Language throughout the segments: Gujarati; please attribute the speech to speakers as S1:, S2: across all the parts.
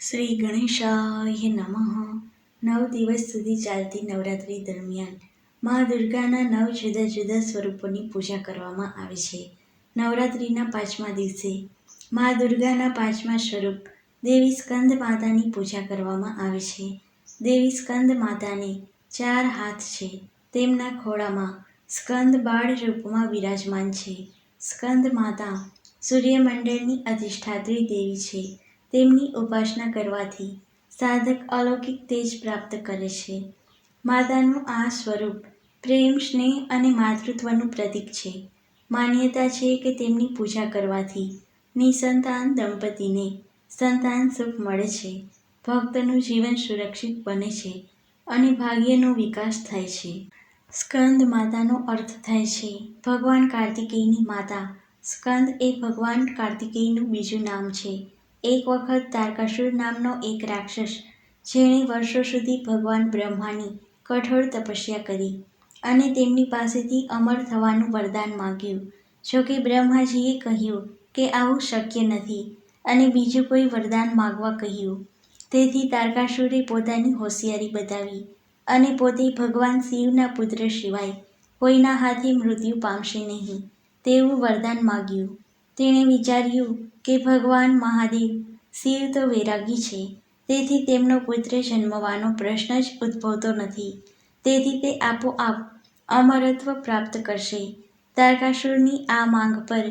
S1: શ્રી ગણેશાય નમઃ. નવ દિવસ સુધી ચાલતી નવરાત્રિ દરમિયાન મા દુર્ગાના નવ જુદા જુદા સ્વરૂપોની પૂજા કરવામાં આવે છે. નવરાત્રિના પાંચમા દિવસે મા દુર્ગાના પાંચમા સ્વરૂપ દેવી સ્કંદ માતાની પૂજા કરવામાં આવે છે. દેવી સ્કંદ માતાને ચાર હાથ છે. તેમના ખોળામાં સ્કંદ બાળ રૂપમાં વિરાજમાન છે. સ્કંદ માતા સૂર્યમંડળની અધિષ્ઠાત્રી દેવી છે. તેમની ઉપાસના કરવાથી સાધક અલૌકિક તેજ પ્રાપ્ત કરે છે. માતાનું આ સ્વરૂપ પ્રેમ, સ્નેહ અને માતૃત્વનું પ્રતીક છે. માન્યતા છે કે તેમની પૂજા કરવાથી નિસંતાન દંપતીને સંતાન સુખ મળે છે. ભક્તનું જીવન સુરક્ષિત બને છે અને ભાગ્યનો વિકાસ થાય છે. સ્કંદ માતાનો અર્થ થાય છે, ભગવાન કાર્તિકેયની માતા. સ્કંદ એ ભગવાન કાર્તિકેયનું બીજું નામ છે. એક વખત તારકાસુર નામનો એક રાક્ષસ, જેણે વર્ષો સુધી ભગવાન બ્રહ્માની કઠોર તપસ્યા કરી અને તેમની પાસેથી અમર થવાનું વરદાન માગ્યું. જોકે બ્રહ્માજીએ કહ્યું કે આવું શક્ય નથી અને બીજું કોઈ વરદાન માગવા કહ્યું. તેથી તારકાસુરે પોતાની હોશિયારી બતાવી અને પોતે ભગવાન શિવના પુત્ર સિવાય કોઈના હાથે મૃત્યુ પામશે નહીં તેવું વરદાન માગ્યું. તેણે વિચાર્યું કે ભગવાન મહાદેવ શિવ તો વૈરાગી છે. તેથી તેમનો પુત્ર જન્મવાનો પ્રશ્ન જ ઉદ્ભવતો નથી. તેથી તે આપોઆપ અમરત્વ પ્રાપ્ત કરશે. તારકાસુરની આ માંગ પર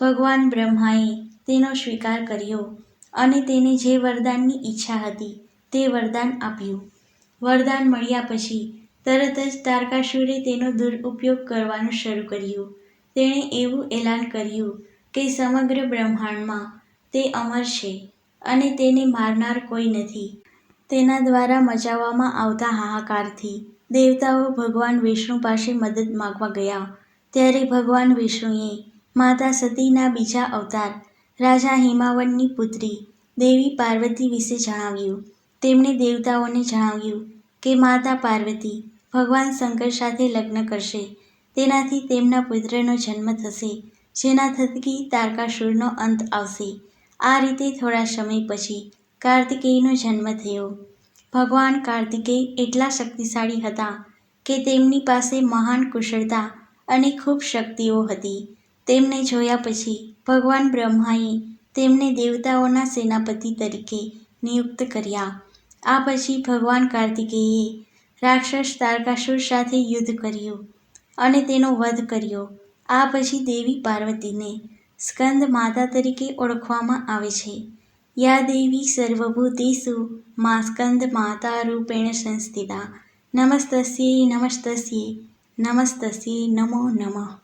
S1: ભગવાન બ્રહ્માએ તેનો સ્વીકાર કર્યો અને તેને જે વરદાનની ઈચ્છા હતી તે વરદાન આપ્યું. વરદાન મળ્યા પછી તરત જ તારકાસુરે તેનો દુરુપયોગ કરવાનું શરૂ કર્યું. તેણે એવું એલાન કર્યું કે સમગ્ર બ્રહ્માંડમાં તે અમર છે અને તેને મારનાર કોઈ નથી. તેના દ્વારા મચાવવામાં આવતા હાહાકારથી દેવતાઓ ભગવાન વિષ્ણુ પાસે મદદ માંગવા ગયા. ત્યારે ભગવાન વિષ્ણુએ માતા સતીના બીજા અવતાર, રાજા હિમાવનની પુત્રી, દેવી પાર્વતી વિશે જણાવ્યું. તેમણે દેવતાઓને જણાવ્યું કે માતા પાર્વતી ભગવાન શંકર સાથે લગ્ન કરશે. તેનાથી તેમના પુત્રનો જન્મ થશે. જેના થકી તારકાસુરનો અંત આવશે. આ રીતે થોડા સમય પછી કાર્તિકેયનો જન્મ થયો. ભગવાન કાર્તિકેય એટલા શક્તિશાળી હતા કે તેમની પાસે મહાન કુશળતા અને ખૂબ શક્તિઓ હતી. તેમને જોયા પછી ભગવાન બ્રહ્માએ તેમને દેવતાઓના સેનાપતિ તરીકે નિયુક્ત કર્યા. આ પછી ભગવાન કાર્તિકેયે રાક્ષસ તારકાસુર સાથે યુદ્ધ કર્યું અને તેનો વધ કર્યો. આ પછી દેવી પાર્વતીને સ્કંદ માતા તરીકે ઓળખવામાં આવે છે. યા દેવી સર્વભૂતેષુ મા સ્કંદ માતા રૂપેણ સંસ્થિતા. નમસ્તસ્યે નમસ્તસ્યે નમસ્તસ્યે, નમો નમઃ.